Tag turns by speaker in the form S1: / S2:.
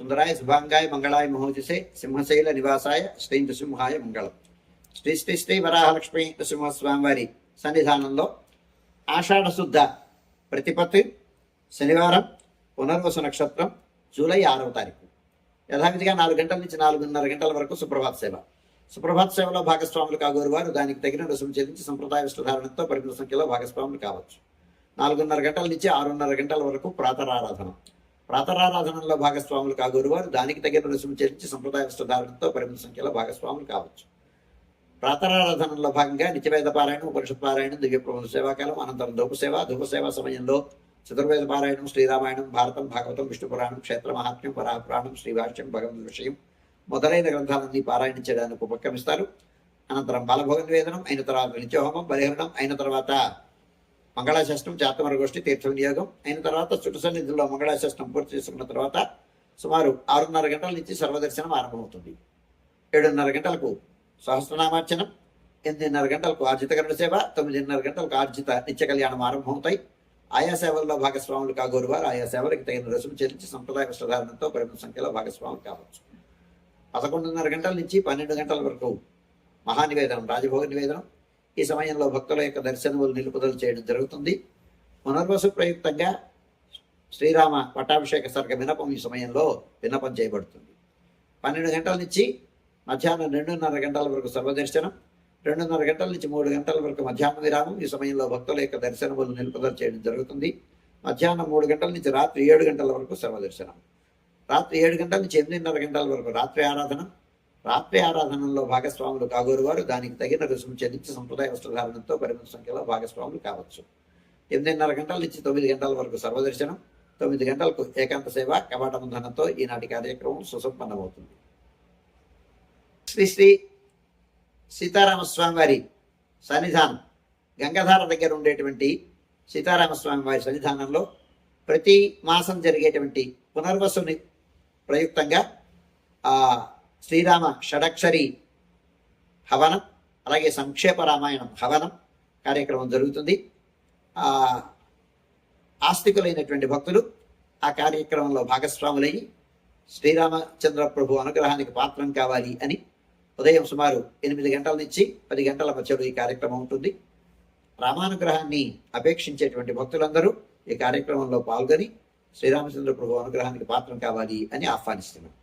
S1: సుందరాయ శుభాంగాయ మంగళాయ మహోజసే సింహశైల నివాసాయ శ్రీ నృసింహాయ మంగళం శ్రీ శ్రీ శ్రీ వరాహలక్ష్మి నృసింహస్వామివారి సన్నిధానంలో ఆషాఢశుద్ధ ప్రతిపత్తి శనివారం పునర్వసు నక్షత్రం జూలై ఆరవ తారీఖు యథావిధిగా నాలుగు గంటల నుంచి నాలుగున్నర గంటల వరకు సుప్రభాత సేవ సుప్రభాత సేవలో భాగస్వాములు కాగోరు వారు దానికి తగిన రుసుము చెల్లించి సంప్రదాయ విష్ణుధారణతో పరిమిత సంఖ్యలో భాగస్వాములు కావచ్చు. నాలుగున్నర గంటల నుంచి ఆరున్నర గంటల వరకు ప్రాతరారాధన. ప్రాతరారాధనలో భాగస్వాములు కాగోరు వారు దానికి తగిన రుసుము చెల్లించి సంప్రదాయ వస్త్రధారణతో పరిమిత సంఖ్యలో భాగస్వాములు కావచ్చు. ప్రాతరారాధనలో భాగంగా నిత్యవేద పారాయణం ఉపనిషత్ పారాయణం దివ్య ప్రభుత్వ సేవాకాలం అనంతరం ధూపసేవ ధూపసేవ సమయంలో చతుర్వేద పారాయణం శ్రీరామాయణం భారతం భాగవతం విష్ణు పురాణం క్షేత్ర మహాత్మ్యం పరాపురాణం శ్రీభాష్యం భగవద్ విషయం మొదలైన గ్రంథాలన్నీ పారాయణ చేయడానికి ఉపక్రమిస్తారు. అనంతరం బాలభోగ నివేదనం అయిన తర్వాత నిత్యహోమం బలిహరణం అయిన తర్వాత మంగళాశాస్త్రం జాతమర గోష్ఠి తీర్థ వినియోగం అయిన తర్వాత చుట్టు సన్నిధిలో మంగళాశాస్త్రం పూర్తి చేసుకున్న తర్వాత సుమారు ఆరున్నర గంటల నుంచి సర్వదర్శనం ఆరంభమవుతుంది. ఏడున్నర గంటలకు సహస్రనామార్చనం ఎనిమిదిన్నర గంటలకు ఆర్జిత గరుడ సేవ తొమ్మిదిన్నర గంటలకు ఆర్జిత నిత్య కళ్యాణం ఆరంభమవుతాయి. ఆయా సేవల్లో భాగస్వాములు కాగోరు వారు ఆయా సేవలకు తగిన రుసుము చెల్లించి సంప్రదాయ వస్త్రధారణతో పరిమిత సంఖ్యలో భాగస్వాములు కావచ్చు. పదకొండున్నర గంటల నుంచి పన్నెండు గంటల వరకు మహానివేదనం రాజభోగ నివేదనం ఈ సమయంలో భక్తుల యొక్క దర్శనములు నిలుపుదల చేయడం జరుగుతుంది. పునర్వసు ప్రయుక్తంగా శ్రీరామ పట్టాభిషేక సర్గ వినపం ఈ సమయంలో వినపం చేయబడుతుంది. పన్నెండు గంటల నుంచి మధ్యాహ్నం రెండున్నర గంటల వరకు సర్వదర్శనం రెండున్నర గంటల నుంచి మూడు గంటల వరకు మధ్యాహ్న విరామం ఈ సమయంలో భక్తుల యొక్క దర్శనములు నిలుపుదల చేయడం జరుగుతుంది. మధ్యాహ్నం మూడు గంటల నుంచి రాత్రి ఏడు గంటల వరకు సర్వదర్శనం. రాత్రి ఏడు గంటల నుంచి ఎనిమిదిన్నర గంటల వరకు రాత్రి ఆరాధన రాత్రి ఆరాధనలో భాగస్వాములు కాగోరు వారు దానికి తగిన రుసుము చెల్లించి సంప్రదాయ వస్త్రధారణతో పరిమిత సంఖ్యలో భాగస్వాములు కావచ్చు. ఎనిమిదిన్నర గంటల నుంచి తొమ్మిది గంటల వరకు సర్వదర్శనం తొమ్మిది గంటలకు ఏకాంత సేవ కవాట బంధనంతో ఈనాటి కార్యక్రమం సుసంపన్నమవుతుంది. శ్రీ శ్రీ సీతారామస్వామి వారి సన్నిధానం గంగాధార దగ్గర ఉండేటువంటి సీతారామస్వామి వారి సన్నిధానంలో ప్రతి మాసం జరిగేటువంటి పునర్వసుని ప్రయుక్తంగా ఆ శ్రీరామ షడక్షరి హవనం అలాగే సంక్షేప రామాయణం హవనం కార్యక్రమం జరుగుతుంది. ఆస్తికులైనటువంటి భక్తులు ఆ కార్యక్రమంలో భాగస్వాములయ్యి శ్రీరామచంద్ర ప్రభు అనుగ్రహానికి పాత్రం కావాలి అని ఉదయం సుమారు ఎనిమిది గంటల నుంచి పది గంటల మధ్యలో ఈ కార్యక్రమం ఉంటుంది. రామానుగ్రహాన్ని అపేక్షించేటువంటి భక్తులందరూ ఈ కార్యక్రమంలో పాల్గొని శ్రీరామచంద్ర ప్రభు అనుగ్రహానికి పాత్రం కావాలి అని ఆహ్వానిస్తున్నాం.